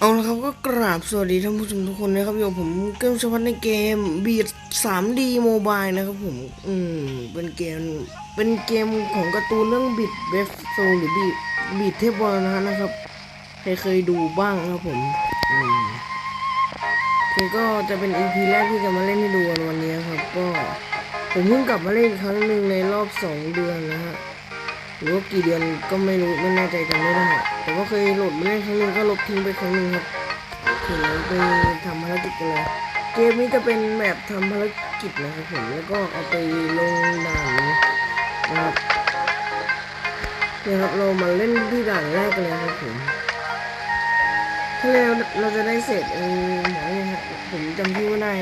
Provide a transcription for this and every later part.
เอาละครับก็กราบสวัสดีท่านผู้ชมทุกคนนะครับอยู่ผมเกมชวัฒน์ในเกมบีด 3D โมบายนะครับผมอืมเป็นเกมเป็นเกมของการ์ตูนเรื่องบิดเบฟโซหรือบีดบีดเทพบอลนะฮะนะครับใครเคยดูบ้างครับผมอืมคือก็จะเป็น EP แรกที่จะมาเล่นให้ดูกันวันนี้ครับ ก็ผมเพิ่งกลับมาเล่นอีกครั้งหนึ่งในรอบ2เดือนนะฮะ หรือว่ากี่เดือนก็ไม่รู้ไม่แน่ใจจำไม่ได้แต่ว่าเคยโหลดมาเล่นครั้งหนึงก็ลบทิ้งไปครั้งหนึงครับถึงไปทำภารกิจกันเลยเกมนี้จะเป็นแบบทำภารกิจนะครับผมแล้วก็เอาไปลงด่านนะครับเนี่ยครับเรามาเล่นที่ด่านแรกกันเลยครับผมถ้าเราเราจะได้เสร็จเออหมอเนี่ยครับผมจำชื่อไม่ได้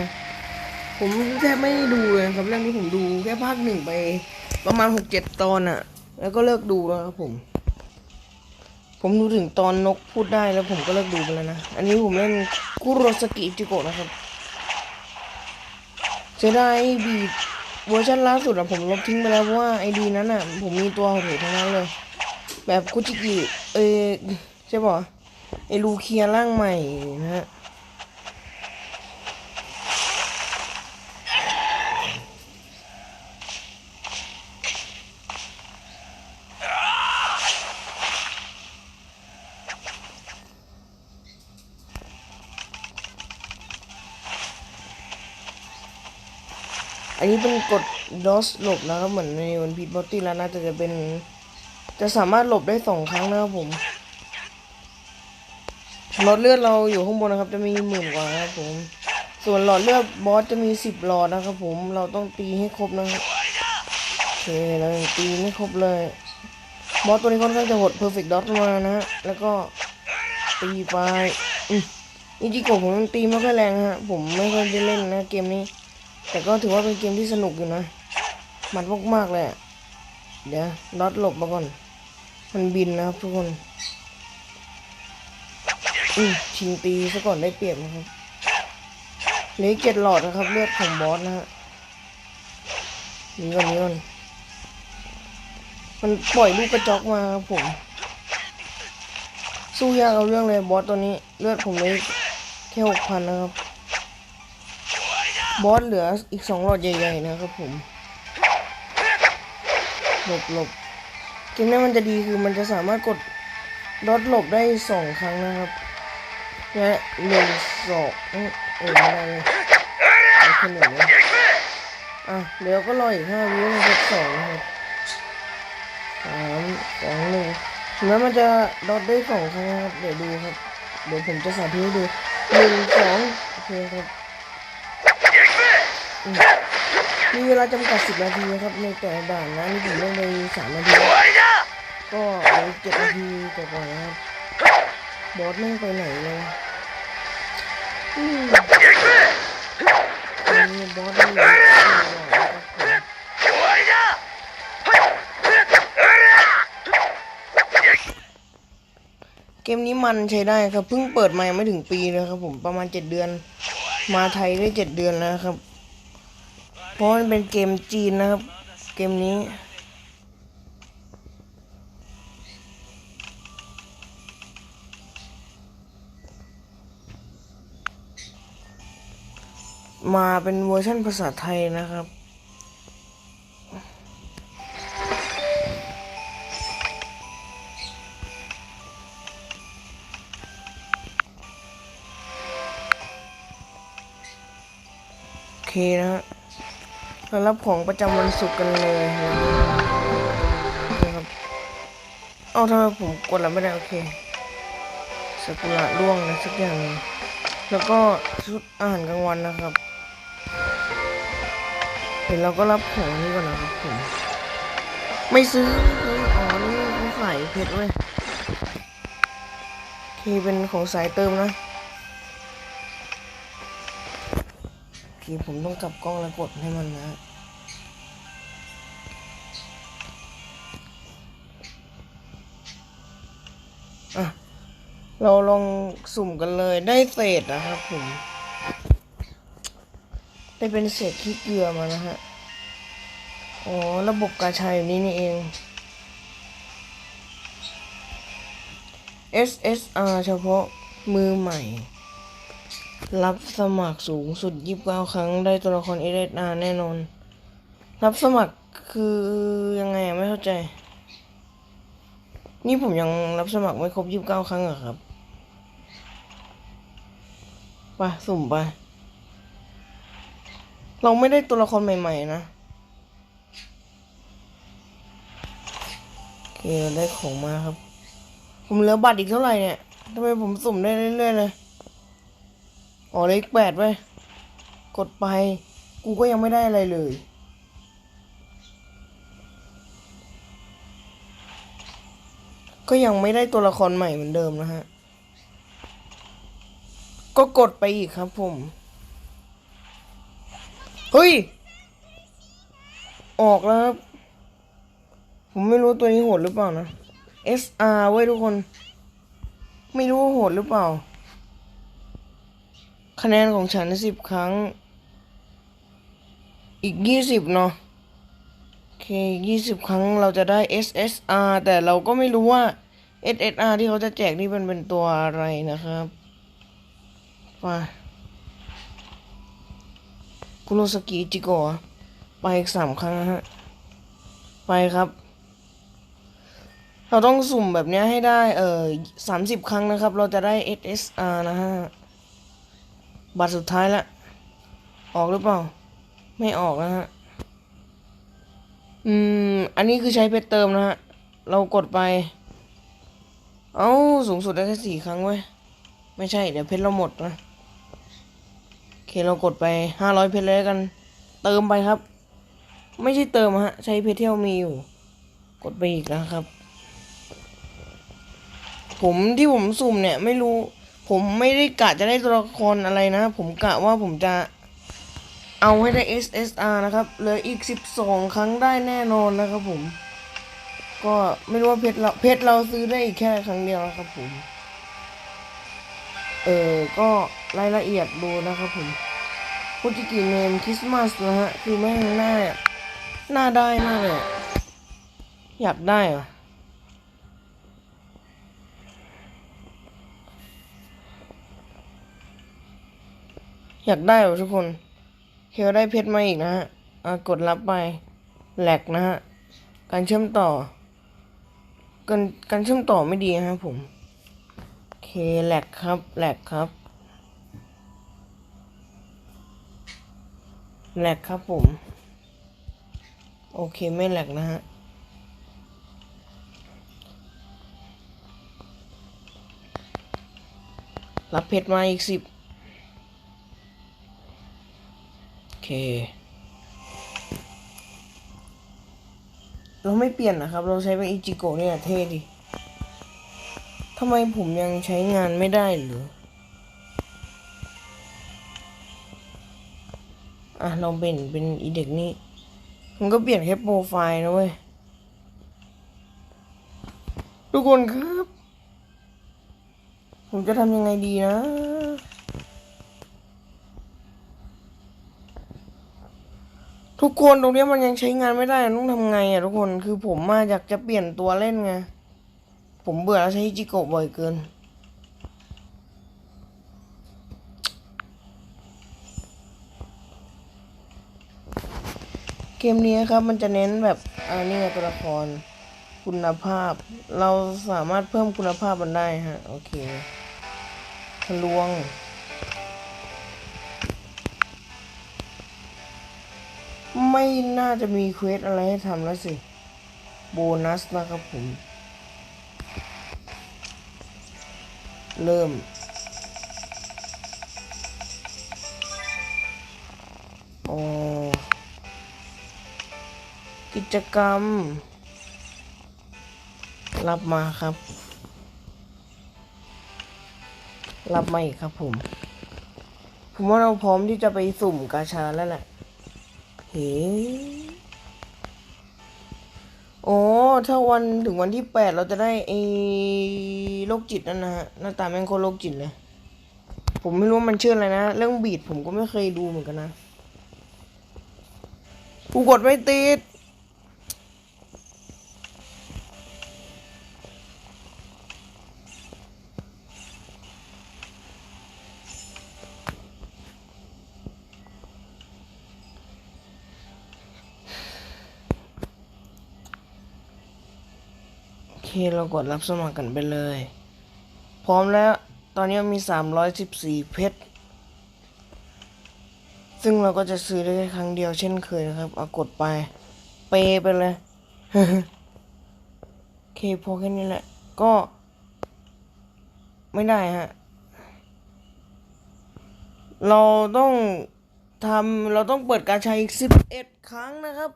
ผมแทบไม่ด้ดูเลยครับเรื่องนี้ผมดูแค่ภาคหนึ่งไปประมาณหกเจ็ดตอนอะ แล้วก็เลิกดูแล้วครับผม ผมดูถึงตอนนกพูดได้แล้วผมก็เลิกดูไปแล้วนะ อันนี้ผมเล่นคุโรสกิจิโกะนะครับเสียดายบีดเวอร์ชันล่าสุดอะผมลบทิ้งไปแล้วเพราะว่าไอดีนั้นอะผมมีตัวโหดทั้งนั้นเลย แบบคุจิกิเออใช่ป่ะไอลูเคียร่างใหม่นะฮะ นนี้เป็นกดดอสหลบนะครับเหมือนในวันพีทบอตตี้แล้วนะแต่จะเป็น จะสามารถหลบได้สองครั้งนะครับผมหลอดเลือดเราอยู่ข้างบนนะครับ จะมีหมื่นกว่านะครับผม ส่วนหลอดเลือดบอสจะมีสิบหลอดนะครับผมเราต้องตีให้ครบนะครับโอเคเราตีไม่ครบเลยบอสตัวนี้ค่อนข้างจะหดเพอร์เฟกต์ดอทมานะฮะแล้วก็ตีไปอืมอิจิโกผมตีไม่ค่อยแรงฮะผมไม่ค่อยได้เล่นนะเกมนี้ แต่ก็ถือว่าเป็นเกมที่สนุกอยู่นะ มันมากๆเลยเดี๋ยวดอทหลบมาก่อน มันบินนะครับทุกคนอืมชิงตีซะก่อนได้เปรียบนะครับเหลืออกเจ็ดหลอดนะครับเลือดของบอสนะฮะนี่ก่อนนี่ก่อนมันปล่อยลูกกระจอกมาครับผม สู้ยากเอาเรื่องเลยบอสตัวนี้ เลือดผมเลยแค่หกพันนะครับ บอสเหลืออีกสองหลอดใหญ่ๆนะครับผมหลบหลบเกมนี้มันจะดีคือมันจะสามารถกดดอทหลบได้สองครั้งนะครับและหนึ่งสองเอออไม่ได้เลยเอาแค่หนึ่งนะอะเดี๋ยวก็รออีกห้าวิมันจะสองครับสามสองหนึ่งถึงแม้มันจะดอทได้สองครั้งนะครับ เดี๋ยวดูครับ เดี๋ยวผมจะสาธิตให้ดูหนึ่งสองโอเคครับ มีเวลาจำกัด10นาทีนะครับ ในแต่ละด่านนะนี่ผมเล่นไป3นาที ก็เหลือเจ็ดนาทีกว่าๆนะครับ บอสไม่ไปไหนเลยอืมบอสไม่เหลือนะครับผมเกมนี้มันใช้ได้ครับเพิ่งเปิดมาไม่ถึงปีเลยครับผมประมาณ7เดือน มาไทยได้7เดือนแล้วครับ เพราะมันเป็นเกมจีนนะครับ เกมนี้ มาเป็นเวอร์ชันภาษาไทยนะครับโอเคนะ ฮะมารับของประจำวันศุกร์กันเลยนะครับเอาทำไมผมกดแล้วไม่ได้โอเคสกุระร่วงนะสักอย่างแล้วก็ชุดอาหารกลางวันนะครับเดี๋ยวเราก็รับของนี้ก่อนนะครับผมไม่ซื้ออ๋อนี่เขาขายเพชรเว้ยโอเป็นของสายเติมนะโอเคผมต้องกลับกล้องแล้วกดให้มันนะ เราลองสุ่มกันเลยได้เศษนะครับผมได้เป็นเศษขี้เกลือมานะฮะอ๋อระบบกาชาอยู่นี่นี่เอง SSR เฉพาะมือใหม่ รับสมัครสูงสุดยีิบเก้าครั้งได้ตัวละครเอเดอาแน่นอน รับสมัครคือยังไงไม่เข้าใจ นี่ผมยังรับสมัครไม่ครบยีิบเก้าครั้งเหรอครับ ไปสุ่มไป เราไม่ได้ตัวละครใหม่ ๆ นะ โอเคเราได้ของมาครับ ผมเหลือบัตรอีกเท่าไหร่เนี่ยทำไมผมสุ่มได้เรื่อยๆเลยอ๋อเลขแปดไว้กดไป กูก็ยังไม่ได้อะไรเลย ก็ยังไม่ได้ตัวละครใหม่เหมือนเดิมนะฮะ ก็กดไปอีกครับผม เฮ้ย ออกแล้วครับ ผมไม่รู้ตัวนี้โหดหรือเปล่านะ SR ไว้ยทุกคน ไม่รู้ว่าโหดหรือเปล่า คะแนนของฉันสิบครั้ง อีกยี่สิบเนาะโอเคยี่สิบครั้งเราจะได้ SSR แต่เราก็ไม่รู้ว่า SSR ที่เขาจะแจกนี่เป็นเป็นตัวอะไรนะครับ มาคุโรสกิจิโกะไปอีกสามครั้งนะฮะ ไปครับ เราต้องสุ่มแบบเนี้ยให้ได้ เออสามสิบครั้งนะครับ เราจะได้ SSR นะฮะ บัตรสุดท้ายละ ออกหรือเปล่า ไม่ออกนะฮะ อืม อันนี้คือใช้เพชรเติมนะฮะ เรากดไป เอ้า สูงสุดได้แค่สี่ครั้งเว้ย ไม่ใช่ เดี๋ยวเพชรเราหมดนะ เคเรากดไปห้าร้อยเพชรเลยกัน เติมไปครับ ไม่ใช่เติมฮะ ใช้เพชรเที่เรามีอยู่ กดไปอีกนะครับ ผมที่ผมสุ่มเนี่ยไม่รู้ ผมไม่ได้กะจะได้ตัวละครอะไรนะ ผมกะว่าผมจะเอาให้ได้ SSR นะครับเหลืออีก 12 ครั้งได้แน่นอนนะครับผม ก็ไม่รู้ว่าเพชรเราเพชรเราซื้อได้อีกแค่ครั้งเดียวนะครับผม เออก็รายละเอียดดูนะครับผมพุจิกิเนมคริสต์มาสนะฮะ คือแม่งหน้าหน้าได้มากเลยอยากได้อะอยากได้เหรอทุกคนเคียวได้เพชรมาอีกนะฮะกดรับไปแหลกนะฮะ การเชื่อมต่อ การการเชื่อมต่อไม่ดีนะครับผม เคแหลกครับแหลกครับแหลกครับผม โอเคไม่แหลกนะฮะรับเพชรมาอีกสิบโอเค เราไม่เปลี่ยนนะครับ เราใช้เป็นอิจิโกะเนี่ยเท่ดิ ทำไมผมยังใช้งานไม่ได้หรืออะเราเป็นเป็นอีเด็กนี่มันก็เปลี่ยนแค่โปรไฟล์นะเว้ย ทุกคนครับ ผมจะทำยังไงดีนะ ทุกคนตรงนี้มันยังใช้งานไม่ได้ต้องทำไงอะทุกคนคือผมมาอยากจะเปลี่ยนตัวเล่นไง ผมเบื่อแล้วใช้ฮิจิโกะบ่อยเกิน เกมนี้ครับมันจะเน้นแบบอ่านี่ไงตัวละคร คุณภาพ เราสามารถเพิ่มคุณภาพมันได้ฮะ โอเคทะลวงไม่น่าจะมีเควสอะไรให้ทำแล้วสิ โบนัสนะครับผม เริ่ม อ๋อ กิจกรรม รับมาครับ รับมาอีกครับผม ผมว่าเราพร้อมที่จะไปสุ่มกาชาแล้วแหละ เฮ้ โอ้ถ้าวันถึงวันที่แปดเราจะได้ไอ้โรคจิตนั่นนะฮะ หน้าตาแม่งโคตรโรคจิตเลย ผมไม่รู้มันชื่ออะไรนะ เรื่องบีดผมก็ไม่เคยดูเหมือนกันนะ กูกดไม่ติด เรากดรับสมัครกันไปเลย พร้อมแล้วตอนนี้มี 314 เพชร ซึ่งเราก็จะซื้อได้แค่ครั้งเดียวเช่นเคยนะครับ เอากดไป เปย์ไปเลย โอเคพอแค่นี้แหละ ก็ ไม่ได้ฮะ เราต้องทำเราต้องเปิดการใช้อีก 11 ครั้งนะครับ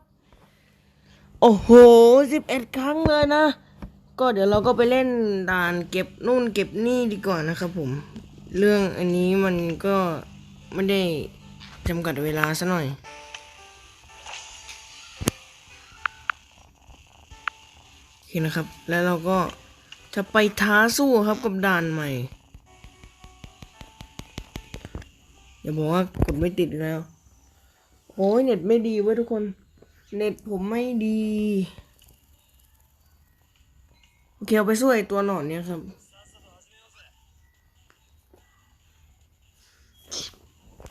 โอ้โห 11 ครั้งเลยนะ ก็เดี๋ยวเราก็ไปเล่นด่านเก็บนู่นเก็บนี่ดีกว่านะครับผม เรื่องอันนี้มันก็ไม่ได้จำกัดเวลาซะหน่อย โอเคนะครับ แล้วเราก็จะไปท้าสู้ครับกับด่านใหม่ อย่าบอกว่ากดไม่ติดแล้ว โอ้ยเน็ตไม่ดีเว้ยทุกคน เน็ตผมไม่ดี เขียวไปช่วยตัวหนอนเนี่ยครับ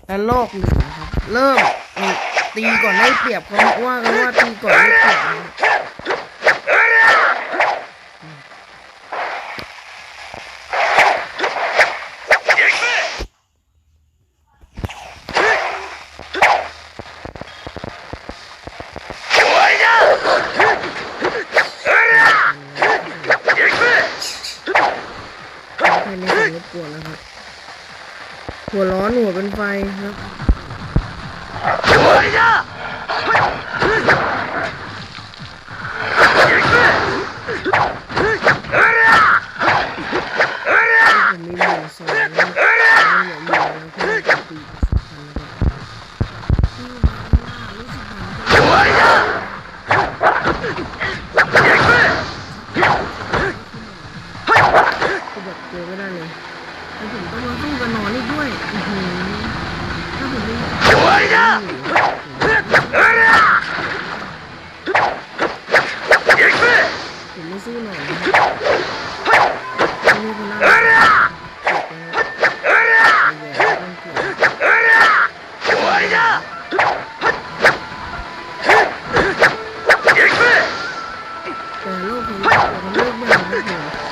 แล้วโลกหนึ่งนะครับ เริ่มตีก่อนได้เปรียบเขาว่ากันว่าตีก่อนได้เปรียบนะครับภายในของรบกวนนะครับ หัวร้อนหัวเป็นไฟครับผมมีหมื่นสองแล้วเหลือหมื่นแล้วเพื่อจะตีสองพันนะครับคือแบบเจอไม่ได้เลย แล้วผมต้องมาสู้กับหนอนอีกด้วยอื้อหือถ้าผมไม่ผมไม่สู้หนอนนะครับไม่รู้คนหน้าเจ็บนะครับเอาแหวนต้องเกี่ยวแต่โลกของเราเป็นโลกใหม่ครับ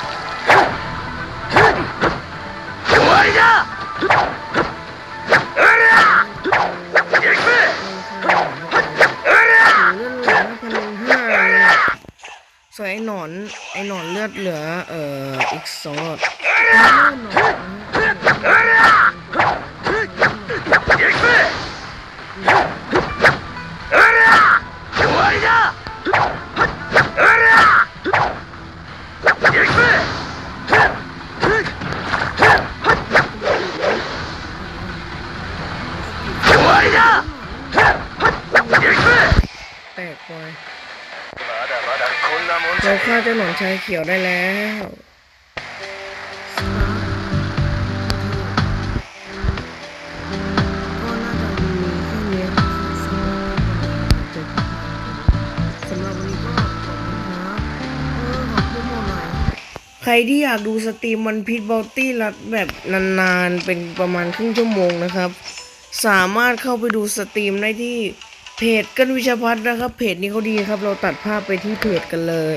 ส่วนไอ้หนอนไอ้หนอนเลือดเหลือ เอ่ออีกสองหลอดแชายเขียวได้แล้วก็น่าจะมีแค่นี้สำหรับวันนี้ก็ขอบคุณครับเออขอบคุณหมดหน่อยใครที่อยากดูสตรีมวันพีชบอลตี้รัดแบบนานๆ เป็นประมาณครึ่งชั่วโมงนะครับ สามารถเข้าไปดูสตรีมได้ที่เพจกันวิชาพัฒน์นะครับ เพจนี้เขาดีครับ เราตัดภาพไปที่เพจกันเลย